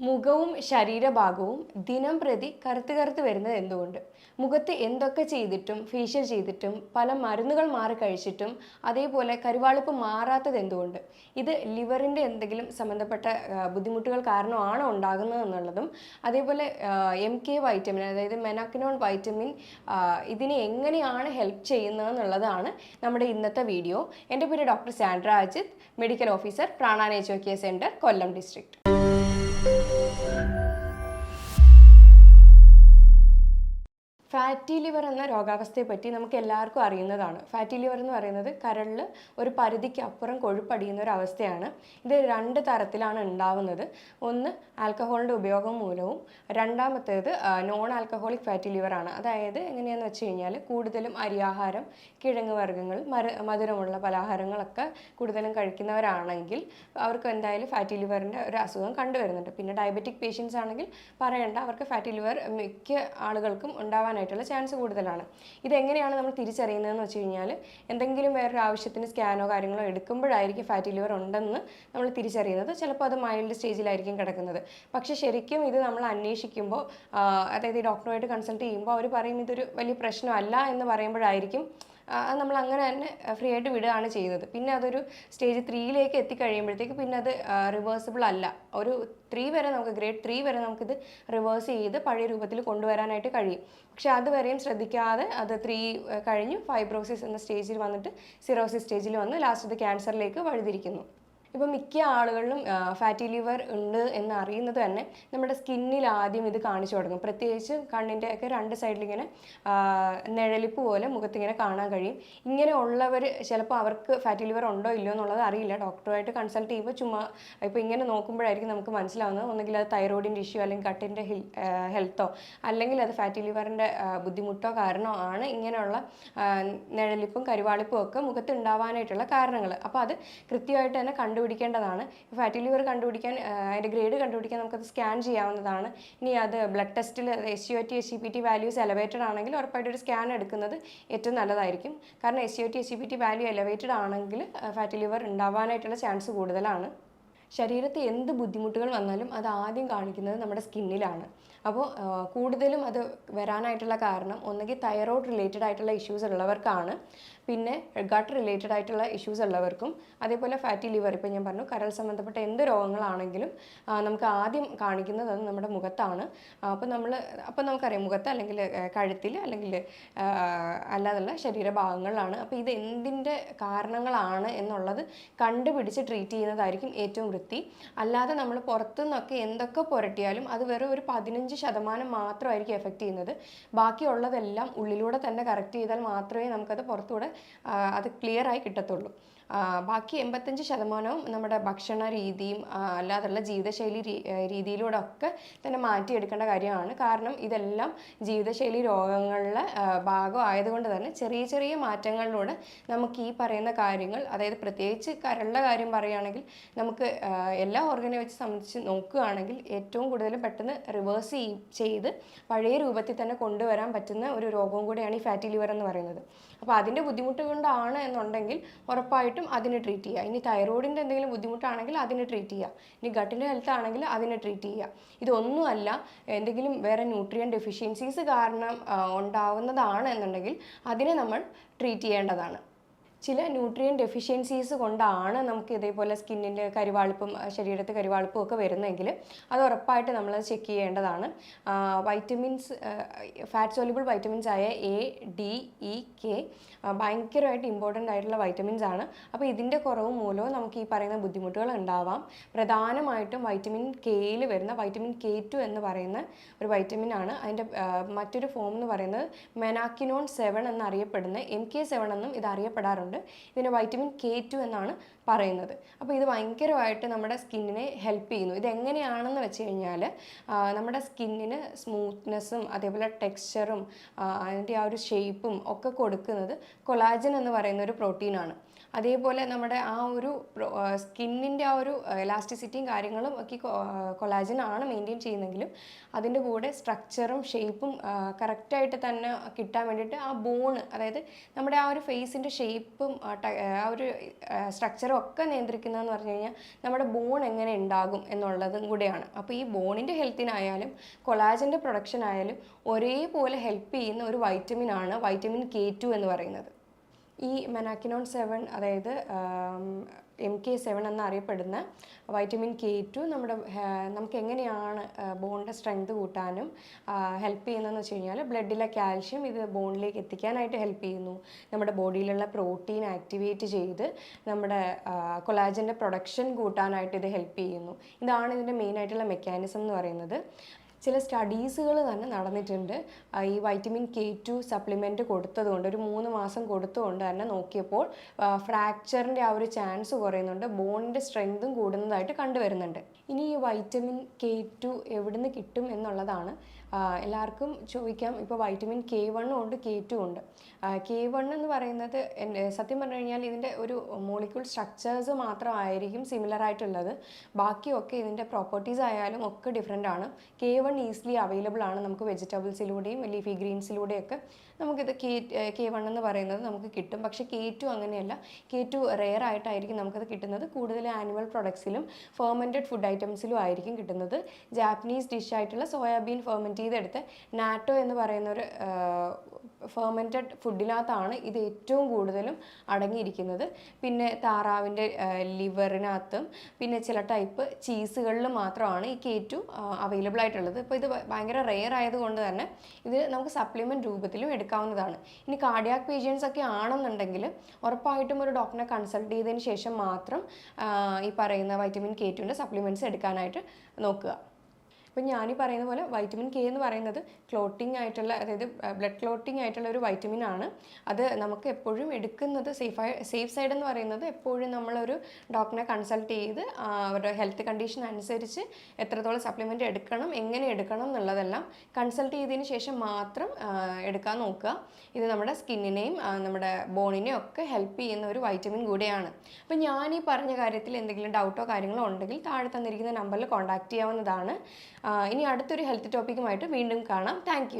മുഖവും ശരീരഭാഗവും ദിനം പ്രതി കറുത്ത് കറുത്ത് വരുന്നത് എന്തുകൊണ്ട്? മുഖത്ത് എന്തൊക്കെ ചെയ്തിട്ടും ഫേഷ്യൽ ചെയ്തിട്ടും പല മരുന്നുകൾ മാറി കഴിച്ചിട്ടും അതേപോലെ കരുവാളിപ്പ് മാറാത്തത് എന്തുകൊണ്ട്? ഇത് ലിവറിന്റെ എന്തെങ്കിലും സംബന്ധപ്പെട്ട ബുദ്ധിമുട്ടുകൾ കാരണമാണോ ഉണ്ടാകുന്നത് എന്നുള്ളതും അതേപോലെ എം കെ വൈറ്റമിൻ അതായത് മെനാക്കിനോൺ വൈറ്റമിൻ ഇതിനെ എങ്ങനെയാണ് ഹെൽപ്പ് ചെയ്യുന്നത് എന്നുള്ളതാണ് നമ്മുടെ ഇന്നത്തെ വീഡിയോ എന്റെ പേര് doctor Sandra Ajith medical officer പ്രാണാനേച്ചോ care centre Kollam district fatty liver എന്ന രോഗാവസ്ഥയെ പറ്റി നമുക്ക് എല്ലാവർക്കും അറിയുന്നതാണ്. ഫാറ്റി ലിവർ എന്ന് പറയുന്നത് കരളിൽ ഒരു പരിധിക്ക് അപ്പുറം കൊഴുപ്പടിയുന്ന ഒരു അവസ്ഥയാണ്. ഇത് രണ്ട് തരത്തിലാണ് ഉണ്ടാവുന്നത്. ഒന്ന് ആൽക്കഹോളിന്റെ ഉപയോഗം മൂലവും. രണ്ടാമത്തേത് നോൺ ആൽക്കഹോളിക് ഫാറ്റി ലിവറാണ് അതായത് എങ്ങനെയാണെന്ന് വെച്ച് കഴിഞ്ഞാൽ കൂടുതലും അരിയാഹാരം കിഴങ്ങ് വർഗങ്ങൾ മര മധുരമുള്ള പലഹാരങ്ങളൊക്കെ കൂടുതലും കഴിക്കുന്നവരാണെങ്കിൽ അവർക്ക് എന്തായാലും ഫാറ്റി ലിവറിന്റെ ഒരു അസുഖം കണ്ടുവരുന്നുണ്ട്. പിന്നെ ഡയബറ്റിക് പേഷ്യൻസ് ആണെങ്കിൽ പറയേണ്ട അവർക്ക് ഫാറ്റി ലിവർ മിക്ക ആളുകൾക്കും ഉണ്ടാവാനായിട്ടുള്ള ചാൻസ് കൂടുതലാണ്. ഇതെങ്ങനെയാണ് നമ്മൾ തിരിച്ചറിയുന്നതെന്ന് വെച്ച് കഴിഞ്ഞാൽ എന്തെങ്കിലും വേറൊരു ആവശ്യത്തിന് സ്കാനോ കാര്യങ്ങളോ എടുക്കുമ്പോഴായിരിക്കും ഫാറ്റി ലിവർ ഉണ്ടെന്ന് നമ്മൾ തിരിച്ചറിയുന്നത്. ചിലപ്പോൾ അത് മൈൽഡ് സ്റ്റേജിലായിരിക്കും കിടക്കുന്നത്. പക്ഷേ ശരിക്കും ഇത് നമ്മൾ അന്വേഷിക്കുമ്പോൾ അതായത് ഈ ഡോക്ടറുമായിട്ട് കൺസൾട്ട് ചെയ്യുമ്പോൾ അവർ പറയും ഇതൊരു വലിയ പ്രശ്നമല്ല എന്ന് പറയുമ്പോഴായിരിക്കും നമ്മൾ അങ്ങനെ തന്നെ ഫ്രീ ആയിട്ട് വിടുകയാണ് ചെയ്യുന്നത്. പിന്നെ അതൊരു സ്റ്റേജ് ത്രീയിലേക്ക് എത്തിക്കഴിയുമ്പോഴത്തേക്ക് പിന്നെ അത് റിവേഴ്സിബിൾ അല്ല. ഒരു ത്രീ വരെ നമുക്ക് ഗ്രേഡ് ത്രീ വരെ നമുക്കിത് റിവേഴ്സ് ചെയ്ത് പഴയ രൂപത്തിൽ കൊണ്ടുവരാനായിട്ട് കഴിയും. പക്ഷെ അതുവരെയും ശ്രദ്ധിക്കാതെ അത് ത്രീ കഴിഞ്ഞ് ഫൈബ്രോസിസ് എന്ന സ്റ്റേജിൽ വന്നിട്ട് സിറോസിസ് സ്റ്റേജിൽ വന്ന് ലാസ്റ്റ് ഇത് ക്യാൻസറിലേക്ക് വഴിതിരിക്കുന്നു. ഇപ്പം മിക്ക ആളുകളിലും ഫാറ്റി ലിവർ ഉണ്ട് എന്ന് അറിയുന്നത് തന്നെ നമ്മുടെ സ്കിന്നിൽ ആദ്യം ഇത് കാണിച്ചു തുടങ്ങും പ്രത്യേകിച്ച് കണ്ണിന്റെ ഒക്കെ രണ്ട് ആ, നിഴലിപ്പ് പോലെ മുഖത്തിങ്ങനെ കാണാൻ കഴിയും. ഇങ്ങനെ ഉള്ളവർ ചിലപ്പോൾ അവർക്ക് ഫാറ്റി ലിവർ ഉണ്ടോ ഇല്ലയോ എന്നുള്ളത് അറിയില്ല. ഡോക്ടറുമായിട്ട് കൺസൾട്ട് ചെയ്യുമ്പോൾ ചുമ്മാ ഇപ്പോൾ ഇങ്ങനെ നോക്കുമ്പോഴായിരിക്കും നമുക്ക് മനസ്സിലാവുന്നത്. ഒന്നുകിൽ അത് തൈറോയിഡിന്റെ ഇഷ്യൂ അല്ലെങ്കിൽ കട്ടിന്റെ ഹെൽത്തോ അല്ലെങ്കിൽ അത് ഫാറ്റി ലിവറിന്റെ ബുദ്ധിമുട്ടോ കാരണമോ ആണ് ഇങ്ങനെയുള്ള നിഴലിപ്പും കരുവാളിപ്പും ഒക്കെ മുഖത്ത് ഉണ്ടാവാനായിട്ടുള്ള കാരണങ്ങൾ. അപ്പോൾ അത് കൃത്യമായിട്ട് തന്നെ കണ്ടുപിടിക്കേണ്ടതാണ്. ഫാറ്റി ലിവർ കണ്ടുപിടിക്കാൻ അതിന്റെ ഗ്രേഡ് കണ്ടുപിടിക്കാൻ നമുക്കത് സ്കാൻ ചെയ്യാവുന്നതാണ്. ഇനി അത് ബ്ലഡ് ടെസ്റ്റിൽ S U T S C P T values elevated ആണെങ്കിൽ ഉറപ്പായിട്ട് ഒരു സ്കാൻ എടുക്കുന്നത് ഏറ്റവും നല്ലതായിരിക്കും. കാരണം S U T S C P T value elevated ആണെങ്കിൽ ഫാറ്റി ലിവർ ഉണ്ടാവാനായിട്ടുള്ള ചാൻസ് കൂടുതലാണ്. ശരീരത്തിൽ എന്ത് ബുദ്ധിമുട്ടുകൾ വന്നാലും അത് ആദ്യം കാണിക്കുന്നത് നമ്മുടെ സ്കിന്നിലാണ് അപ്പോൾ കൂടുതലും അത് വരാനായിട്ടുള്ള കാരണം ഒന്നുകിൽ തൈറോയ്ഡ് റിലേറ്റഡ് ആയിട്ടുള്ള ഇഷ്യൂസ് ഉള്ളവർക്കാണ്. പിന്നെ ഗട്ട് റിലേറ്റഡ് ആയിട്ടുള്ള ഇഷ്യൂസ് ഉള്ളവർക്കും അതേപോലെ ഫാറ്റി ലിവർ ഇപ്പോൾ ഞാൻ പറഞ്ഞു കരൾ സംബന്ധപ്പെട്ട എന്ത് രോഗങ്ങളാണെങ്കിലും നമുക്ക് ആദ്യം കാണിക്കുന്നത് അത് നമ്മുടെ മുഖത്താണ്. അപ്പോൾ നമ്മൾ അപ്പോൾ നമുക്കറിയാം മുഖത്ത് അല്ലെങ്കിൽ കഴുത്തിൽ അല്ലെങ്കിൽ അല്ലാതുള്ള ശരീരഭാഗങ്ങളിലാണ് അപ്പോൾ ഇത് എന്തിന്റെ കാരണങ്ങളാണ് എന്നുള്ളത് കണ്ടുപിടിച്ച് ട്രീറ്റ് ചെയ്യുന്നതായിരിക്കും ഏറ്റവും വൃത്തി. അല്ലാതെ നമ്മൾ പുറത്തുനിന്നൊക്കെ എന്തൊക്കെ പുരട്ടിയാലും അത് വെറും ഒരു പതിനഞ്ച് ശതമാനം മാത്രമായിരിക്കും എഫക്റ്റ് ചെയ്യുന്നത്. ബാക്കിയുള്ളതെല്ലാം ഉള്ളിലൂടെ തന്നെ കറക്റ്റ് ചെയ്താൽ മാത്രമേ നമുക്കത് പുറത്തൂടെ ആ, അത് ക്ലിയറായി കിട്ടത്തുള്ളൂ. ബാക്കി എൺപത്തഞ്ച് ശതമാനവും നമ്മുടെ ഭക്ഷണ രീതിയും അല്ലാതെയുള്ള ജീവിതശൈലി രീതിയിലൂടെ ഒക്കെ തന്നെ മാറ്റിയെടുക്കേണ്ട കാര്യമാണ്. കാരണം ഇതെല്ലാം ജീവിതശൈലി രോഗങ്ങളിലെ ഭാഗം ആയതുകൊണ്ട് തന്നെ ചെറിയ ചെറിയ മാറ്റങ്ങളിലൂടെ നമുക്ക് ഈ പറയുന്ന കാര്യങ്ങൾ അതായത് പ്രത്യേകിച്ച് കരളുടെ കാര്യം പറയുകയാണെങ്കിൽ നമുക്ക് എല്ലാ ഓർഗനെ വെച്ച് സംബന്ധിച്ച് നോക്കുകയാണെങ്കിൽ ഏറ്റവും കൂടുതൽ പെട്ടെന്ന് റിവേഴ്സ് ചെയ്ത് പഴയ രൂപത്തിൽ തന്നെ കൊണ്ടുവരാൻ പറ്റുന്ന ഒരു രോഗവും കൂടിയാണ് ഈ ഫാറ്റി ലിവർ എന്ന് പറയുന്നത്. അപ്പോൾ അതിന്റെ ബുദ്ധിമുട്ട് കൊണ്ടാണ് എന്നുണ്ടെങ്കിൽ ഉറപ്പായിട്ടും അതിനെ ട്രീറ്റ് ചെയ്യുക. ഇനി തൈറോയിഡിന്റെ എന്തെങ്കിലും ബുദ്ധിമുട്ടാണെങ്കിൽ അതിനെ ട്രീറ്റ് ചെയ്യുക. ഇനി ഗട്ടിന്റെ ഹെൽത്ത് ആണെങ്കിൽ അതിനെ ട്രീറ്റ് ചെയ്യുക. ഇതൊന്നുമല്ല എന്തെങ്കിലും വേറെ ന്യൂട്രിയൻ ഡെഫിഷ്യൻസീസ് കാരണം ഉണ്ടാവുന്നതാണ് എന്നുണ്ടെങ്കിൽ അതിനെ നമ്മൾ ട്രീറ്റ് ചെയ്യേണ്ടതാണ്. ചില ന്യൂട്രിയൻ ഡെഫിഷ്യൻസീസ് കൊണ്ടാണ് നമുക്ക് ഇതേപോലെ സ്കിന്നിന്റെ കരുവാളിപ്പും ശരീരത്തെ കരുവാളിപ്പും ഒക്കെ വരുന്നതെങ്കിൽ അത് ഉറപ്പായിട്ട് നമ്മൾ ചെക്ക് ചെയ്യേണ്ടതാണ്. വൈറ്റമിൻസ് ഫാറ്റ് സോലിബിൾ വൈറ്റമിൻസ് ആയ എ ഡി ഇ കെ ഭയങ്കരമായിട്ട് ഇമ്പോർട്ടന്റ് ആയിട്ടുള്ള വൈറ്റമിൻസ് ആണ്. അപ്പോൾ ഇതിന്റെ കുറവ് മൂലവും നമുക്ക് ഈ പറയുന്ന ബുദ്ധിമുട്ടുകൾ ഉണ്ടാവാം. പ്രധാനമായിട്ടും വൈറ്റമിൻ കെയിൽ വരുന്ന വൈറ്റമിൻ കെ ടു എന്ന് പറയുന്ന ഒരു വൈറ്റമിൻ ആണ്. അതിന്റെ മറ്റൊരു ഫോം എന്ന് പറയുന്നത് മെനാക്കിനോൺ സെവൻ എന്നറിയപ്പെടുന്ന എം കെ സെവൻ എന്നും ഇത് അറിയപ്പെടാറുണ്ട്. ഇതിന് വൈറ്റമിൻ കെ ടു എന്നാണ് പറയുന്നത്. അപ്പോൾ ഇത് ഭയങ്കരമായിട്ട് നമ്മുടെ സ്കിന്നിനെ ഹെൽപ്പ് ചെയ്യുന്നു. ഇത് എങ്ങനെയാണെന്ന് വെച്ച് കഴിഞ്ഞാൽ നമ്മുടെ സ്കിന്നിന് സ്മൂത്ത്നെസ്സും അതേപോലെ ടെക്സ്ചറും അതിന്റെ ആ ഒരു ഷേപ്പും ഒക്കെ കൊടുക്കുന്നത് കൊളാജൻ എന്ന് പറയുന്ന ഒരു പ്രോട്ടീനാണ് അതേപോലെ നമ്മുടെ ആ ഒരു സ്കിന്നിന്റെ ആ ഒരു എലാസ്റ്റിസിറ്റിയും കാര്യങ്ങളും ഒക്കെ കൊളാജൻ ആണ് മെയിന്റെയിൻ ചെയ്യുന്നെങ്കിലും അതിന്റെ കൂടെ സ്ട്രക്ചറും ഷേപ്പും കറക്റ്റായിട്ട് തന്നെ കിട്ടാൻ വേണ്ടിയിട്ട് ആ ബോൺ അതായത് നമ്മുടെ ആ ഒരു ഫേസിന്റെ ഷേപ്പും ആ ഒരു സ്ട്രക്ചറും ഒക്കെ നിയന്ത്രിക്കുന്നതെന്ന് പറഞ്ഞു കഴിഞ്ഞാൽ നമ്മുടെ ബോൺ എങ്ങനെ ഉണ്ടാകും എന്നുള്ളതും കൂടെയാണ്. അപ്പോൾ ഈ ബോണിന്റെ ഹെൽത്തിനായാലും കൊളാജന്റെ പ്രൊഡക്ഷൻ ആയാലും ഒരേപോലെ ഹെൽപ്പ് ചെയ്യുന്ന ഒരു വൈറ്റമിൻ ആണ് വൈറ്റമിൻ കെ ടു എന്ന് പറയുന്നത്. ഈ മെനാക്കിനോൺ സെവൻ അതായത് എം കെ സെവൻ എന്നറിയപ്പെടുന്ന വൈറ്റമിൻ കെ ടു നമ്മുടെ നമുക്ക് എങ്ങനെയാണ് ബോണിന്റെ സ്ട്രെങ്ത് കൂട്ടാനും ഹെൽപ്പ് ചെയ്യുന്നതെന്ന് വെച്ച് കഴിഞ്ഞാൽ ബ്ലഡിലെ കാൽഷ്യം ഇത് ബോണിലേക്ക് എത്തിക്കാനായിട്ട് ഹെൽപ്പ് ചെയ്യുന്നു. നമ്മുടെ ബോഡിയിലുള്ള പ്രോട്ടീൻ ആക്ടിവേറ്റ് ചെയ്ത് നമ്മുടെ കൊളാജന്റെ പ്രൊഡക്ഷൻ കൂട്ടാനായിട്ട് ഇത് ഹെൽപ്പ് ചെയ്യുന്നു. ഇതാണ് ഇതിന്റെ മെയിനായിട്ടുള്ള മെക്കാനിസം എന്ന് പറയുന്നത്. ചില സ്റ്റഡീസുകൾ തന്നെ നടന്നിട്ടുണ്ട്. ഈ വൈറ്റമിൻ കെ ടു സപ്ലിമെന്റ് കൊടുത്തതുകൊണ്ട് ഒരു മൂന്ന് മാസം കൊടുത്തുകൊണ്ട് തന്നെ നോക്കിയപ്പോൾ ഫ്രാക്ചറിന്റെ ആ ഒരു ചാൻസ് കുറയുന്നുണ്ട്. ബോണിന്റെ സ്ട്രെങ്തും കൂടുന്നതായിട്ട് കണ്ടുവരുന്നുണ്ട്. ഇനി ഈ വൈറ്റമിൻ കെ ടു എവിടുന്ന് കിട്ടും എന്നുള്ളതാണ് എല്ലാവർക്കും ചോദിക്കാം. ഇപ്പോൾ വൈറ്റമിൻ കെ വണ്ണും ഉണ്ട് കെ ടു ഉണ്ട്. കെ വൺ എന്ന് പറയുന്നത് സത്യം പറഞ്ഞു കഴിഞ്ഞാൽ ഇതിന്റെ ഒരു മോളിക്യൂൾ സ്ട്രക്ചേഴ്സ് മാത്രമായിരിക്കും സിമിലർ ആയിട്ടുള്ളത്. ബാക്കിയൊക്കെ ഇതിന്റെ പ്രോപ്പർട്ടീസ് ആയാലും ഒക്കെ ഡിഫറെന്റ് ആണ്. കെ വൺ ഈസിലി അവൈലബിൾ ആണ് നമുക്ക് വെജിറ്റബിൾസിലൂടെയും ലീഫി ഗ്രീൻസിലൂടെയൊക്കെ നമുക്കിത് കെ കെ വൺ എന്ന് പറയുന്നത് നമുക്ക് കിട്ടും. പക്ഷേ കെ ടു അങ്ങനെയല്ല. കെ ടു റെയർ ആയിട്ടായിരിക്കും നമുക്കത് കിട്ടുന്നത്. കൂടുതൽ ആനിമൽ പ്രൊഡക്ട്സിലും ഫെർമെന്റഡ് ഫുഡ് ഐറ്റംസിലും ആയിരിക്കും കിട്ടുന്നത്. ജാപ്പനീസ് ഡിഷ് ആയിട്ടുള്ള സോയാബീൻ ഫെർമെന്റ് ചെയ്തെടുത്ത് നാറ്റോ എന്ന് പറയുന്ന ഒരു ഫെർമെന്റഡ് ഫുഡിനകത്താണ് ഇത് ഏറ്റവും കൂടുതലും അടങ്ങിയിരിക്കുന്നത്. പിന്നെ താറാവിന്റെ ലിവറിനകത്തും പിന്നെ ചില ടൈപ്പ് ചീസുകളിൽ മാത്രമാണ് ഈ കെ ടു അവൈലബിൾ ആയിട്ടുള്ളത്. ഇപ്പോൾ ഇത് ഭയങ്കര റെയർ ആയതുകൊണ്ട് തന്നെ ഇത് നമുക്ക് സപ്ലിമെന്റ് രൂപത്തിലും എടുക്കാവുന്നതാണ്. ഇനി കാർഡിയാക് പേഷ്യൻസ് ഒക്കെ ആണെന്നുണ്ടെങ്കിൽ ഉറപ്പായിട്ടും ഒരു ഡോക്ടറെ കൺസൾട്ട് ചെയ്തതിന് ശേഷം മാത്രം ഈ പറയുന്ന വൈറ്റമിൻ കെ ടുവിന്റെ സപ്ലിമെന്റ്സ് എടുക്കാനായിട്ട് നോക്കുക. ഇപ്പം ഈ പറയുന്ന പോലെ വൈറ്റമിൻ കെ എന്ന് പറയുന്നത് ക്ലോട്ടിംഗ് ആയിട്ടുള്ള അതായത് ബ്ലഡ് ക്ലോട്ടിംഗ് ആയിട്ടുള്ള ഒരു വൈറ്റമിൻ ആണ്. അത് നമുക്ക് എപ്പോഴും എടുക്കുന്നത് സേഫായി സേഫ് സൈഡ് എന്ന് പറയുന്നത് എപ്പോഴും നമ്മളൊരു ഡോക്ടറെ കൺസൾട്ട് ചെയ്ത് അവരുടെ ഹെൽത്ത് കണ്ടീഷൻ അനുസരിച്ച് എത്രത്തോളം സപ്ലിമെന്റ് എടുക്കണം എങ്ങനെ എടുക്കണം എന്നുള്ളതെല്ലാം കൺസൾട്ട് ചെയ്തതിന് ശേഷം മാത്രം എടുക്കാൻ നോക്കുക. ഇത് നമ്മുടെ സ്കിന്നിനെയും നമ്മുടെ ബോണിനെയും ഒക്കെ ഹെൽപ്പ് ചെയ്യുന്ന ഒരു വൈറ്റമിൻ കൂടെയാണ്. അപ്പം ഞാൻ ഈ പറഞ്ഞ കാര്യത്തിൽ എന്തെങ്കിലും ഡൗട്ടോ കാര്യങ്ങളോ ഉണ്ടെങ്കിൽ താഴെ തന്നിരിക്കുന്ന നമ്പറിൽ കോൺടാക്റ്റ് ചെയ്യാവുന്നതാണ്. ഇനി അടുത്തൊരു ഹെൽത്ത് ടോപ്പിക്കുമായിട്ട് വീണ്ടും കാണാം. താങ്ക്